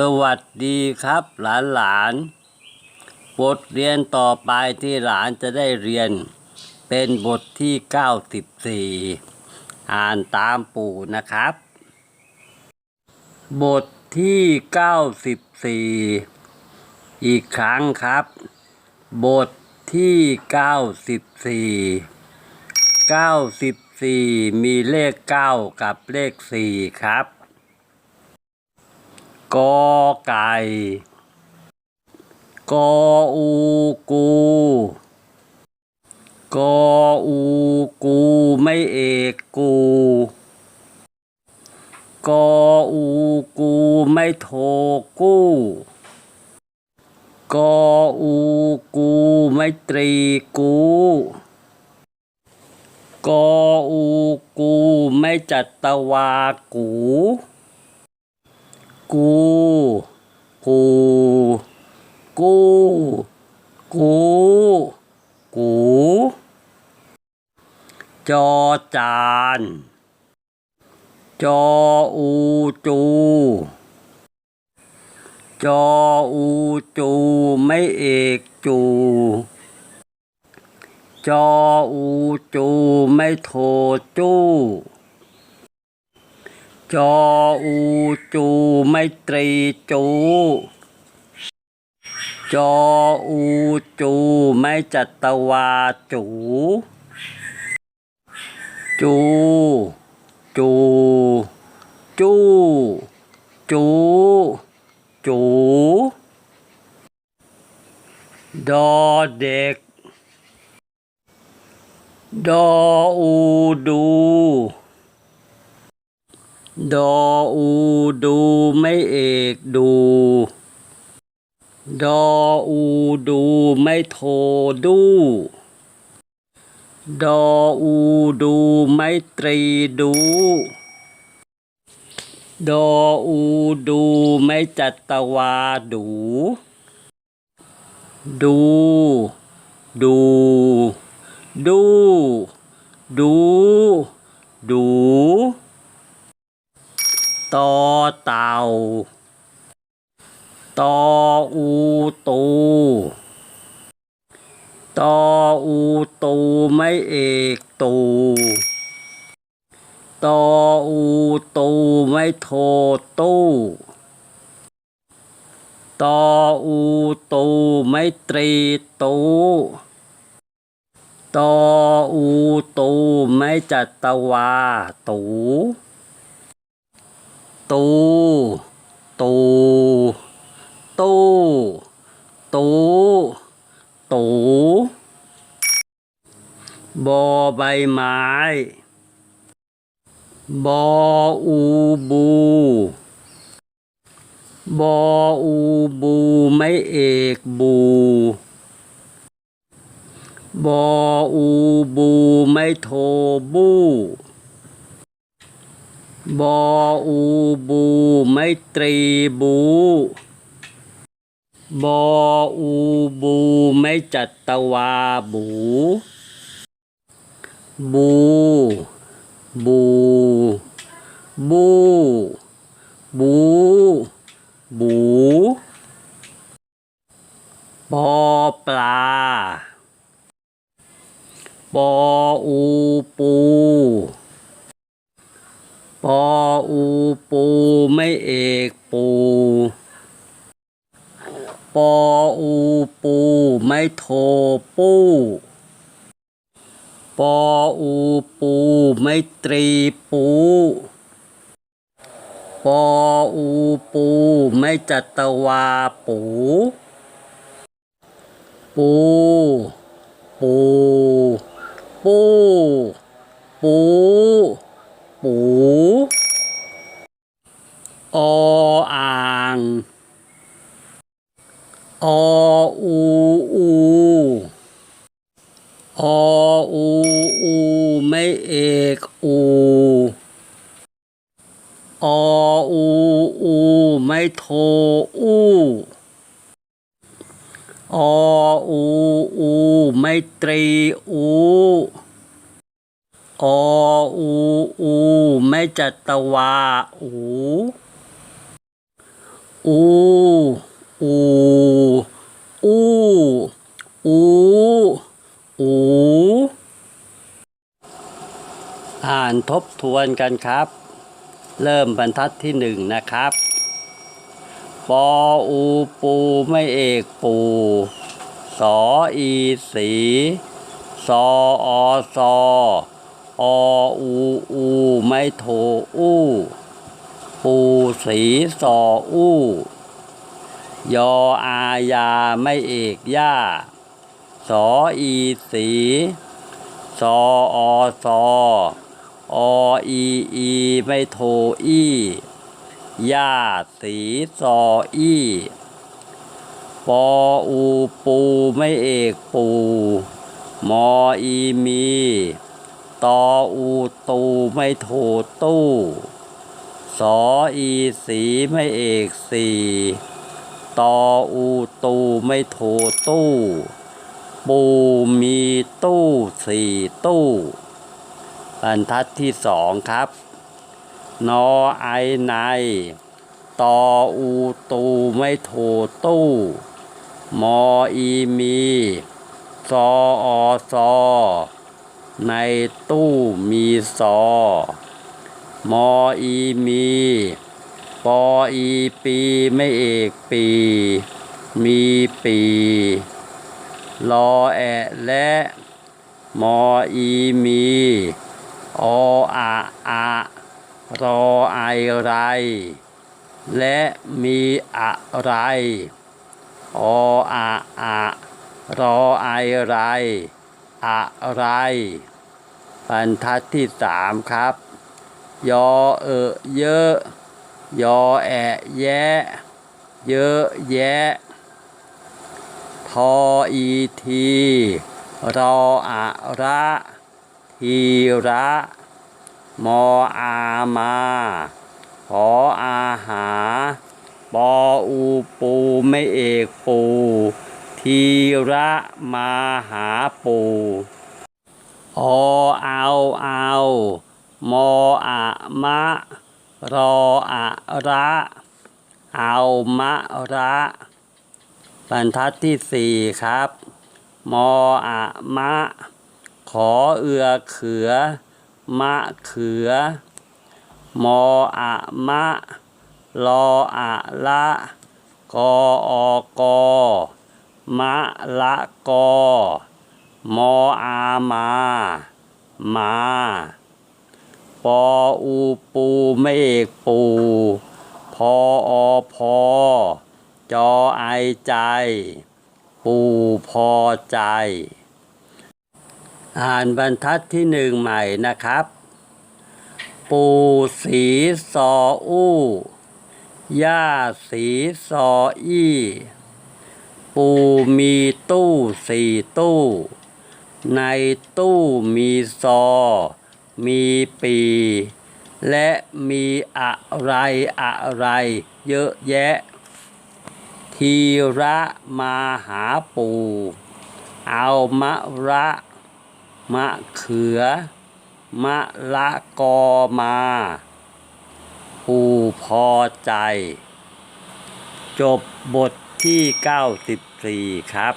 สวัสดีครับหลานหลานๆบทเรียนต่อไปที่หลานจะได้เรียน เป็นบทที่ 94 อ่านตามปู่นะครับ บทที่ 94 อีกครั้งครับ บทที่ 94 94 มีเลข 9 กับเลข 4 ครับ กอไก่ กออูกูกออูกูไม่เอกกู กออูกูไม่โทกู้ กออูกูไม่ตรีกู กออูกูไม่จัตตวากู กู กู กู กู กู จอจาน จออูจู จออูจูไม่เอกจู จออูจูไม่โทจู้ จออูจูไมตรีจูจออูจูไม่จัตวาจู จู จู จู จู จูดอเด็ก ดออูดู ดออูดูไม่เอกดู ดออูดูไม่โทดู ดออูดูไม่ตรีดู ดออูดูไม่จัตวาดู ดู ดู ดู ดู ดู ต่อเต่าต่ออูตูต่ออูตูไม่เอกตูต่ออูตูไม่โทตู้ต่ออูตูไม่ตรีตูต่ออูตูไม่จัตวาตู ตูตูตูตูตูบอใบไม้บออูบูบออูบูไม่เอกบูบออูบูไม่โทบู บออูบูไม่ตรีบูบออูบูไม่จัตวาบู บู บู บู บู บูปอปลาปออูปู ปออูปูไม่เอกปูปออูปูไม่โทปูปออูปูไม่ตรีปูปออูปูไม่จัตวาปู ปู ปู ปู ปู ปู ออ่าง ออูอูออูอูไม่เอกอูออูอูไม่โทอูออูอูไม่ตรีอู ออูอูไม่จัตวาอูอูอูอูอูอูอ่านทบทวนกันครับ เริ่มบรรทัดที่หนึ่งนะครับปออูปูไม่เอกปูสออีสีซออซอ ออูอูไม่โทอู้ปูสีซออู้ยออายาไม่เอกย่าสออีสีซออซอออีอีไม่โทอี้ย่าสีซออี้ปออูปูไม่เอกปู มออีมี ตออูตูไม่โทตู้ สออีสีไม่เอกสีตออูตูไม่โทตู้ ปูมีตู้สี่ตู้บรรทัดที่สองครับ นอไอใน ตออูตูไม่โทตู้ มออีมี ซออซอ ในตู้มีซอ มออีมี ปออีปีไม่เอกปี มีปีรอแอะและมออีมีออะอะรอไอไร และมีอะไรออะอะรอไอไร อะไร บรรทัดที่สามครับ ยอเออเยอะยอแอะแยะ เยอะแยะ ทออีที รออะระ ทีระ มออามาขออาหา ปออูปูไม่เอกปู ทีระมาหาปูอเอาเอามออะมะ รออะระ เอามะระ บรรทัดที่สี่ครับ มออะมะ ขอเอือเขือ มะเขือ มออะมะ รออะละ กออกอ มะละกอ มออามา มา ปออูปูไม่เอกปู พออพอ จอไอใจ ปูพอใจ อ่านบรรทัดที่หนึ่งใหม่นะครับ ปูสีซออู้ ย่าสีซออี้ ปูมีตู้สี่ตู้ ในตู้มีซอ มีปี และมีอะไรอะไรเยอะแยะ ทีระมาหาปู เอามะระ มะเขือ มะละกอมาปูพอใจ จบบท ที่ 94 ครับ